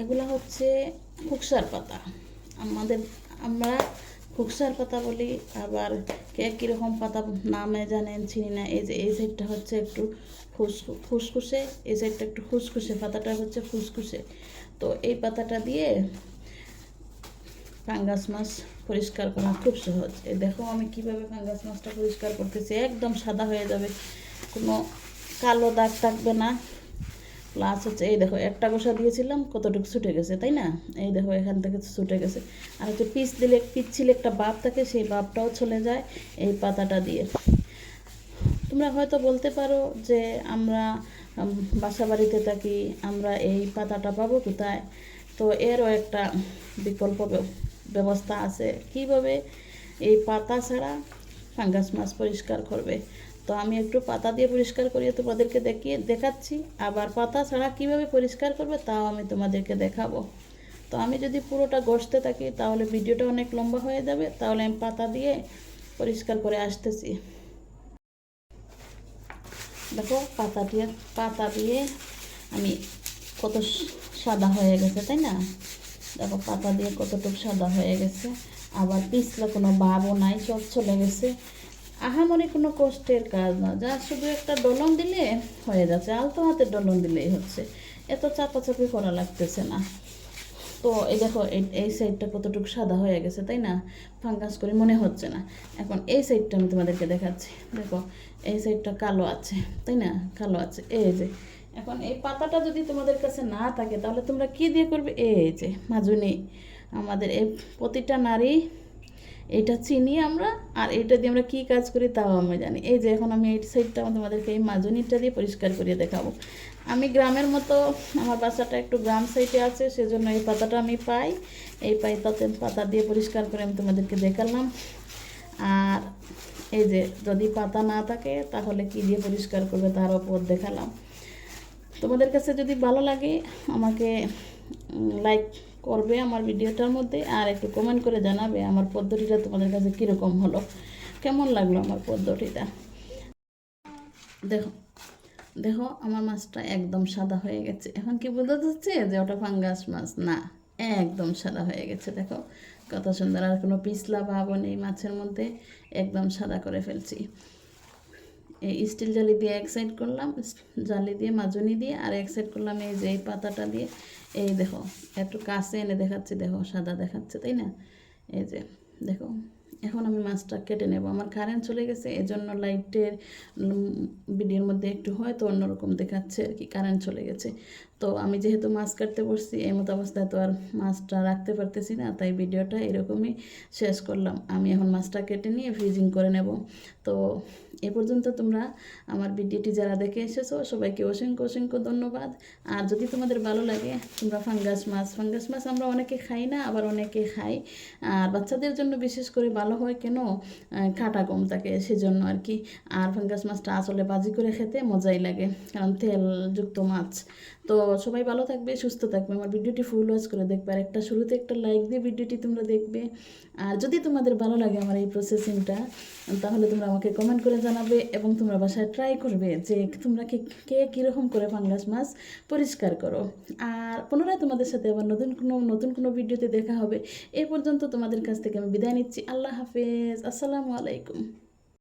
এগুলো হচ্ছে খুকসার পাতা। আমাদের, আমরা খুকসার পাতা বলি, আবার কে কীরকম পাতা নামে জানেন, চিনি না, এই যে, এই সাইডটা হচ্ছে একটু ফুস ফুসকুসে এই সাইডটা একটু ফুসকুসে পাতাটা হচ্ছে ফুসকুসে তো এই পাতাটা দিয়ে ফাঙ্গাস মাছ পরিষ্কার করা খুব সহজ। এই দেখো আমি কীভাবে ফাঙ্গাস মাছটা পরিষ্কার করতেছি, একদম সাদা হয়ে যাবে। কোনো কালো দাগ থাকবে না। প্লাস হচ্ছে এই দেখো, একটা গোসা দিয়েছিলাম, কতটুকু ছুটে গেছে, তাই না? এই দেখো, এখান থেকে ছুটে গেছে। আর হচ্ছে পিস দিলে পিচ্ছিল একটা বাপ থাকে, সেই বাপটাও চলে যায় এই পাতাটা দিয়ে। তোমরা হয়তো বলতে পারো যে আমরা বাসা বাড়িতে থাকি, আমরা এই পাতাটা পাবো কোথায়? তো এরও একটা বিকল্প ব্য- ব্যবস্থা আছে। কীভাবে? এই পাতা ছাড়া ফাঙ্গাস মাছ পরিষ্কার করবে। তো আমি একটু পাতা দিয়ে পরিষ্কার করিয়ে তোমাদেরকে দেখিয়ে দেখাচ্ছি। আবার পাতা ছাড়া কীভাবে পরিষ্কার করবে তাও আমি তোমাদেরকে দেখাবো। তো আমি যদি পুরোটা গসতে থাকি তাহলে ভিডিওটা অনেক লম্বা হয়ে যাবে, তাহলে আমি পাতা দিয়ে পরিষ্কার করে আসতেছি। দেখো, পাতা দিয়ে পাতা দিয়ে আমি কত সাদা হয়ে গেছে, তাই না? দেখো, পাতা দিয়ে কতটুকু সাদা হয়ে গেছে। আবার পিছলা কোনো ভাবও নাই সব চলে গেছে। আহামরি কোনো কষ্টের কাজ না, যা শুধু একটা ডলন দিলে হয়ে যাচ্ছে, আলতো হাতে ডলন দিলেই হচ্ছে। এত চাপাচাপি করা লাগতেছে না। তো এই দেখো, এই সাইডটা কতটুকু সাদা হয়ে গেছে, তাই না? ফাঙ্গাস করে মনে হচ্ছে না। এখন এই সাইডটা আমি তোমাদেরকে দেখাচ্ছি। দেখো, এই সাইডটা কালো আছে, তাই না? কালো আছে, এই যে। এখন এই পাতাটা যদি তোমাদের কাছে না থাকে, তাহলে তোমরা কি দিয়ে করবে? এই যে, মাজুনি। আমাদের এই প্রতিটা নারী এটা চিনি আমরা, আর এটা দিয়ে আমরা কি কাজ করি তাও আমি জানি। এই যে এখন আমি এই সাইডটা তোমাদেরকে এই মাজুনিটা দিয়ে পরিষ্কার করিয়ে দেখাবো। আমি গ্রামের মতো, আমার বাসাটা একটু গ্রাম সাইডে আছে, সেজন্য এই পাতাটা আমি পাই। এই পাই তাতে পাতা দিয়ে পরিষ্কার করে আমি তোমাদেরকে দেখালাম। আর এই যে যদি পাতা না থাকে, তাহলে কি দিয়ে পরিষ্কার করবে তার ওপর দেখালাম। তোমাদের কাছে যদি ভালো লাগে, আমাকে লাইক করবে আমার ভিডিওটার মধ্যে আর একটু কমেন্ট করে জানাবে আমার পদ্ধতিটা তোমাদের কাছে কীরকম হলো। কেমন লাগল আমার পদ্ধতিটা? দেখো দেখো আমার মাছটা একদম সাদা হয়ে গেছে। এখন কি বোঝা যাচ্ছে যে ওটা ফাঙ্গাস মাছ? না, একদম সাদা হয়ে গেছে, দেখো। কত সুন্দর, আর কোনো পিছলা ভাবও নেই মাছের মধ্যে। একদম সাদা করে ফেলছি। স্টিল জালি দিয়ে এক সাইড করলাম জালি দিয়ে মাজুনি দিয়ে, আর এক সাইড করলাম এই যে এই পাতাটা দিয়ে। এই দেখো, একটু কাছে এনে দেখাচ্ছি, দেখো, সাদা দেখাচ্ছে, তাই না? এই যে, দেখো, এখন আমি মাছটা কেটে নেব। আমার কারেন্ট চলে গেছে, এজন্য লাইটের ভিডিওর মধ্যে একটু হয়তো অন্যরকম দেখাচ্ছে আর কি কারেন্ট চলে গেছে। তো আমি যেহেতু মাছ কাটতে বসছি, এই মতো অবস্থায় তো আর মাছটা রাখতে পারতেছি না, তাই ভিডিওটা এরকমই শেষ করলাম। আমি এখন মাছটা কেটে নিয়ে ফ্রিজিং করে নেব। তো এ পর্যন্ত তোমরা আমার ভিডিওটি যারা দেখে এসেছ, সবাইকে অসংখ্য অসংখ্য ধন্যবাদ। আর যদি তোমাদের ভালো লাগে, তোমরা ফাঙ্গাস মাছ ফাঙ্গাস মাছ আমরা অনেকে খাই না, আবার অনেকে খাই। আর বাচ্চাদের জন্য বিশেষ করে ভালো হয় কেন? কাটা কম থাকে, সেজন্য আর কি। আর ফাঙ্গাস মাছটা আসলে বাজি করে খেতে মজাই লাগে, কারণ তেলযুক্ত মাছ। তো সবাই ভালো থাকবে, সুস্থ থাকবে। আমার ভিডিওটি ফুল ওয়াচ করে দেখবে। আর একটা শুরুতে একটা লাইক দিয়ে ভিডিওটি তোমরা দেখবে। আর যদি তোমাদের ভালো লাগে আমার এই প্রসেসিংটা তাহলে তোমরা আমাকে কমেন্ট করে জানাবে এবং তোমরা বাসায় ট্রাই করবে যে তোমরা কে কে কীরকম করে ফাঙ্গাস মাছ পরিষ্কার করো। আর পুনরায় তোমাদের সাথে আবার নতুন কোনো নতুন কোনো ভিডিওতে দেখা হবে। এ পর্যন্ত তোমাদের কাছ থেকে আমি বিদায় নিচ্ছি। আল্লাহ হাফেজ। আসসালামু আলাইকুম।